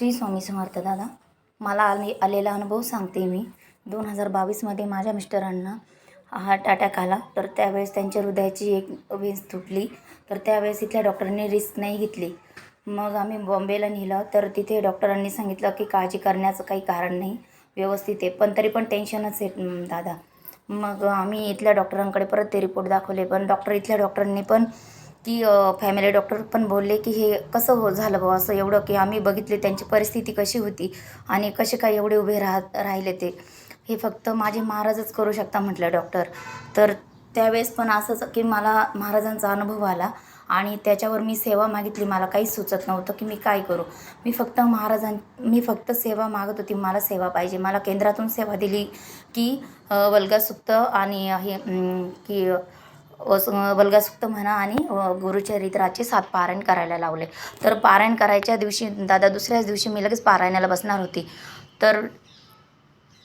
श्री स्वामी समर्थ दादा मला आले आलेला अनुभव सांगते मी. दोन हजार बावीसमध्ये माझ्या मिस्टरांना हार्ट अटॅक आला तर त्यावेळेस त्यांच्या हृदयाची एक वेस तुटली. तर त्यावेळेस इथल्या डॉक्टरांनी रिस्क नाही घेतली. मग आम्ही बॉम्बेला नेलं तर तिथे डॉक्टरांनी सांगितलं की काळजी करण्याचं काही कारण नाही व्यवस्थित आहे. पण तरी पण टेन्शनच आहे दादा. मग आम्ही इथल्या डॉक्टरांकडे परत ते रिपोर्ट दाखवले पण डॉक्टर इथल्या डॉक्टरांनी पण की फॅमिली डॉक्टर पण बोलले की हे कसं हो झालं बुवा असं एवढं की आम्ही बघितले त्यांची परिस्थिती कशी होती आणि कसे काय एवढे उभे राहत राहिले ते. हे फक्त माझे महाराजच करू शकता म्हटलं डॉक्टर तर त्यावेळेस पण असंच की मला महाराजांचा अनुभव आला आणि त्याच्यावर मी सेवा मागितली. मला काहीच सुचत नव्हतं की मी काय करू. मी फक्त महाराजां मी फक्त सेवा मागत होती. मला सेवा पाहिजे. मला केंद्रातून सेवा दिली की अ, वल्गसुक्त आणि हे की बलगासुक्त म्हणा आणि गुरुचरित्राचे सात पारायण करायला लावले. तर पारायण करायच्या दिवशी दादा दुसऱ्याच दिवशी मी लगेच पारायणाला बसणार होती. तर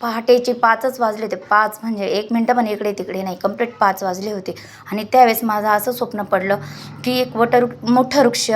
पहाटेचे पाचच वाजले होते. पाच म्हणजे एक मिनटं पण इकडे तिकडे नाही. कंप्लीट पाच वाजले होते. आणि त्यावेळेस माझं असं स्वप्न पडलं की एक वटवृ मोठं वृक्ष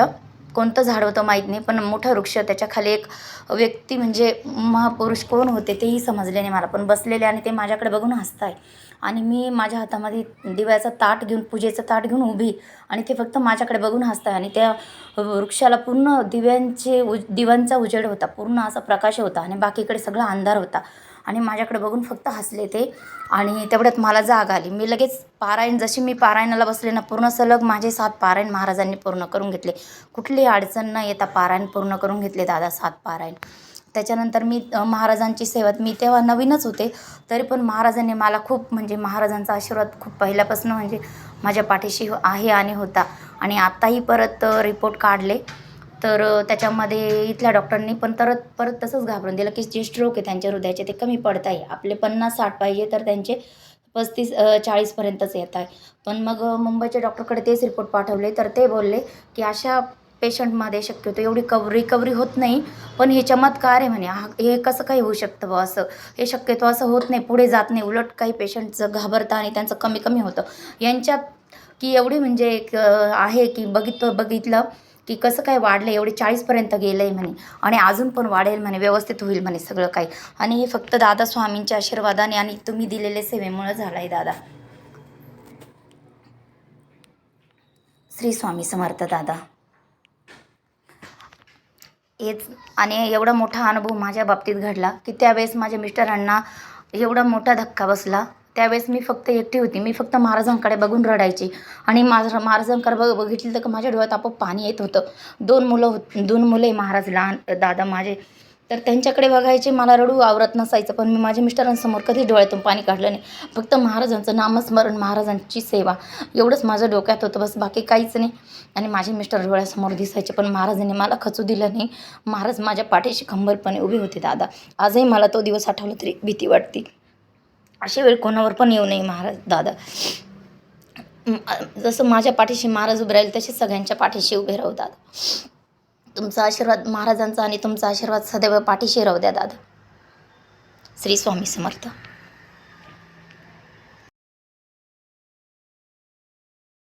कोणतं झाड होतं माहीत नाही पण मोठं वृक्ष त्याच्याखाली एक व्यक्ती म्हणजे महापुरुष कोण होते तेही समजले नाही मला. पण बसलेले आणि ते माझ्याकडे बघून हसताय. आणि मी माझ्या हातामध्ये दिव्याचं ताट घेऊन पूजेचं ताट घेऊन उभी आणि ते फक्त माझ्याकडे बघून हसताय. आणि त्या वृक्षाला पूर्ण दिव्यांचे उज दिव्यांचा उजेड होता पूर्ण असा प्रकाश होता आणि बाकीकडे सगळा अंधार होता. आणि माझ्याकडे बघून फक्त हसले ते. आणि तेवढ्यात मला जाग आली. मी लगेच पारायण जशी मी पारायणाला बसले ना पूर्ण सलग माझे सात पारायण महाराजांनी पूर्ण करून घेतले. कुठली अडचण न येता पारायण पूर्ण करून घेतले दादा सात पारायण. त्याच्यानंतर मी महाराजांची सेवा मी तेव्हा नवीनच होते तरी पण महाराजांनी मला खूप म्हणजे महाराजांचा आशीर्वाद खूप पहिल्यापासून म्हणजे माझ्या पाठीशी आहे आणि होता. आणि आत्ताही परत रिपोर्ट काढले. तर त्याच्यामध्ये इथल्या डॉक्टरांनी पण परत परत तसंच घाबरून दिलं की जे स्ट्रोक आहे त्यांच्या हृदयाचे ते कमी पडत आहे आपले पन्नास साठ पाहिजे तर त्यांचे पस्तीस चाळीसपर्यंतच येत आहे. पण मग मुंबईच्या डॉक्टरकडे तेच रिपोर्ट पाठवले तर ते बोलले की अशा पेशंटमध्ये शक्यतो एवढी कव रिकव्हरी होत नाही. पण हे चमत्कार आहे म्हणे हा हे कसं काही होऊ शकतं बुवा असं? हे शक्यतो असं होत नाही पुढे जात नाही उलट काही पेशंटचं घाबरतं आणि त्यांचं कमी कमी होतं. यांच्यात की एवढी म्हणजे एक आहे की बघितलं बघितलं की कसं काय वाढलं एवढे चाळीसपर्यंत गेलं आहे म्हणे. आणि अजून पण वाढेल म्हणे व्यवस्थित होईल म्हणे सगळं काही. आणि हे फक्त दादा स्वामींच्या आशीर्वादाने आणि तुम्ही दिलेल्या सेवेमुळं झालं आहे दादा. श्री स्वामी समर्थ दादा. हेच आणि एवढा मोठा अनुभव माझ्या बाबतीत घडला की त्यावेळेस माझ्या मिस्टरांना एवढा मोठा धक्का बसला. त्यावेळेस मी फक्त एकटी होती. मी फक्त महाराजांकडे बघून रडायची. आणि माझं महाराजांकडे बघ बघितलं तर माझ्या डोळ्यात आपोआप पाणी येत होतं. दोन मुलं होत दोन मुलं आहे महाराज लहान दादा माझे. तर त्यांच्याकडे बघायचे मला रडू आवरत नसायचं. पण मी माझ्या मिस्टरांसमोर कधीच डोळ्यातून पाणी काढलं नाही. फक्त महाराजांचं नामस्मरण महाराजांची सेवा. एवढंच माझं डोक्यात होतं. बस बाकी काहीच नाही. आणि माझे मिस्टर डोळ्यासमोर दिसायचे. पण महाराजांनी मला खचू दिलं नाही. महाराज माझ्या पाठीशी खंबरपणे उभे होते दादा. आजही मला तो दिवस आठवला तरी भीती वाटते. अशी वेळ कोणावर पण येऊ नये महाराज दादा. जसं माझ्या पाठीशी महाराज उभे राहील तसे सगळ्यांच्या पाठीशी उभे राहू दादा. तुमचा आशीर्वाद महाराजांचा आणि तुमचा आशीर्वाद सदैव पाठीशी राहू द्या दादा. श्री स्वामी समर्थ.